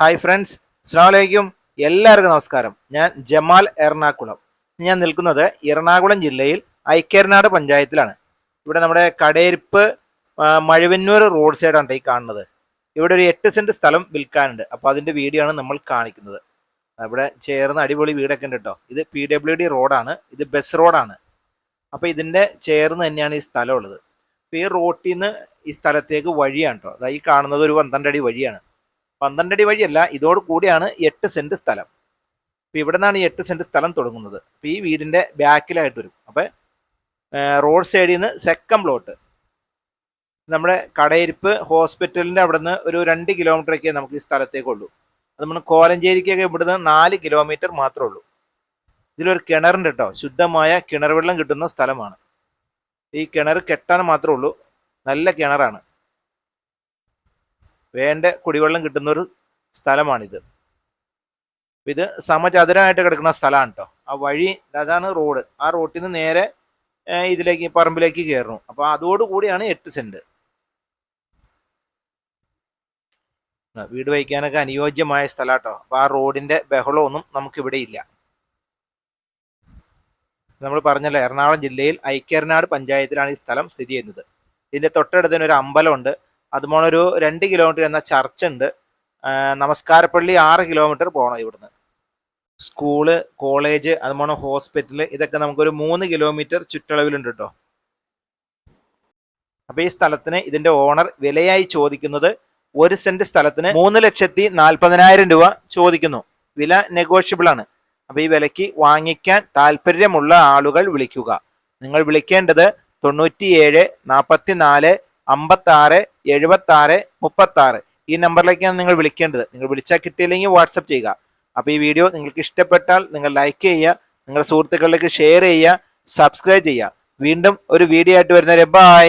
Hi friends അസ്സാമലൈക്കും എല്ലാവർക്കും നമസ്കാരം. ഞാൻ ജമാൽ എറണാകുളം. ഞാൻ നിൽക്കുന്നത് എറണാകുളം ജില്ലയിൽ ഐക്യർനാട് പഞ്ചായത്തിലാണ്. ഇവിടെ നമ്മുടെ കടയിരിപ്പ് മഴുവന്നൂർ റോഡ് സൈഡാണ് ഈ കാണുന്നത്. ഇവിടെ ഒരു എട്ട് സെന്റ് സ്ഥലം വിൽക്കാനുണ്ട്. അപ്പോൾ അതിന്റെ വീഡിയോ ആണ് നമ്മൾ കാണിക്കുന്നത്. ഇവിടെ ചേർന്ന് അടിപൊളി വീടൊക്കെ ഉണ്ട് കേട്ടോ. ഇത് പി ഡബ്ല്യു ഡി റോഡാണ് ഇത് ബസ് റോഡാണ് അപ്പോൾ ഇതിന്റെ ചേർന്ന് തന്നെയാണ് ഈ സ്ഥലമുള്ളത് അപ്പോൾ ഈ റോട്ടിൽ നിന്ന് ഈ സ്ഥലത്തേക്ക് വഴിയാണ് കേട്ടോ. അതായത് ഈ കാണുന്നത് ഒരു പന്ത്രണ്ട് അടി വഴിയാണ്. പന്ത്രണ്ട് അടി വഴിയല്ല ഇതോട് കൂടിയാണ് എട്ട് സെന്റ് സ്ഥലം. അപ്പൊ ഇവിടെ നിന്നാണ് എട്ട് സെന്റ് സ്ഥലം തുടങ്ങുന്നത്. അപ്പൊ ഈ വീടിന്റെ ബാക്കിലായിട്ട് വരും. അപ്പോൾ റോഡ് സൈഡിൽ നിന്ന് സെക്കൻഡ് പ്ലോട്ട് നമ്മുടെ കടയിരിപ്പ് ഹോസ്പിറ്റലിന്റെ അവിടെ നിന്ന് ഒരു രണ്ട് കിലോമീറ്ററൊക്കെ നമുക്ക് ഈ സ്ഥലത്തേക്കുള്ളൂ അത് നമ്മൾ കോലഞ്ചേരിക്കൊക്കെ ഇവിടുന്ന് നാല് കിലോമീറ്റർ മാത്രമേ ഉള്ളൂ. ഇതിലൊരു കിണറുണ്ട് കേട്ടോ. ശുദ്ധമായ കിണർ വെള്ളം കിട്ടുന്ന സ്ഥലമാണ്. ഈ കിണർ കെട്ടാൻ മാത്രമേ ഉള്ളൂ. നല്ല കിണറാണ്. വേണ്ട കുടിവെള്ളം കിട്ടുന്ന ഒരു സ്ഥലമാണിത്. ഇത് സമചതുരമായിട്ട് കിടക്കുന്ന സ്ഥലമാണ് കേട്ടോ ആ വഴി അതാണ് റോഡ്. ആ റോട്ടിൽ നിന്ന് നേരെ ഇതിലേക്ക് പറമ്പിലേക്ക് കയറണം അപ്പൊ അതോടുകൂടിയാണ് എട്ട് സെന്റ് ആ, വീട് വയ്ക്കാനൊക്കെ അനുയോജ്യമായ സ്ഥലം കേട്ടോ അപ്പൊ ആ റോഡിന്റെ ബഹളമൊന്നും നമുക്ക് ഇവിടെ ഇല്ല. നമ്മൾ പറഞ്ഞല്ലോ എറണാകുളം ജില്ലയിൽ ഐക്യർനാട് പഞ്ചായത്തിലാണ് ഈ സ്ഥലം സ്ഥിതി ചെയ്യുന്നത്. ഇതിന്റെ തൊട്ടടുത്ത് തന്നെ ഒരു അമ്പലമുണ്ട്. അതുപോലെ ഒരു രണ്ട് കിലോമീറ്റർ എന്ന ചർച്ച് ഉണ്ട് നമസ്കാരപ്പള്ളി ആറ് കിലോമീറ്റർ പോകണം ഇവിടുന്ന്. സ്കൂൾ കോളേജ് അതുപോലെ ഹോസ്പിറ്റൽ ഇതൊക്കെ നമുക്കൊരു മൂന്ന് കിലോമീറ്റർ ചുറ്റളവിലുണ്ട് കേട്ടോ അപ്പൊ ഈ സ്ഥലത്തിന് ഇതിന്റെ ഓണർ വിലയായി ചോദിക്കുന്നത് ഒരു സെന്റ് സ്ഥലത്തിന് മൂന്ന് ലക്ഷത്തി നാൽപ്പതിനായിരം രൂപ ചോദിക്കുന്നു. വില നെഗോഷ്യബിൾ ആണ്. അപ്പൊ ഈ വിലയ്ക്ക് വാങ്ങിക്കാൻ താല്പര്യമുള്ള ആളുകൾ വിളിക്കുക. നിങ്ങൾ വിളിക്കേണ്ടത് തൊണ്ണൂറ്റിയേഴ് നാൽപ്പത്തിനാല് അമ്പത്തി ആറ് എഴുപത്തി ആറ് മുപ്പത്തി ആറ് ഈ നമ്പറിലേക്കാണ് നിങ്ങൾ വിളിക്കേണ്ടത്. നിങ്ങൾ വിളിച്ചാൽ കിട്ടിയില്ലെങ്കിൽ വാട്സപ്പ് ചെയ്യുക. അപ്പോൾ ഈ വീഡിയോ നിങ്ങൾക്ക് ഇഷ്ടപ്പെട്ടാൽ നിങ്ങൾ ലൈക്ക് ചെയ്യുക നിങ്ങളുടെ സുഹൃത്തുക്കളിലേക്ക് ഷെയർ ചെയ്യുക സബ്സ്ക്രൈബ് ചെയ്യുക. വീണ്ടും ഒരു വീഡിയോ ആയിട്ട് വരുന്നവരെ ബൈ.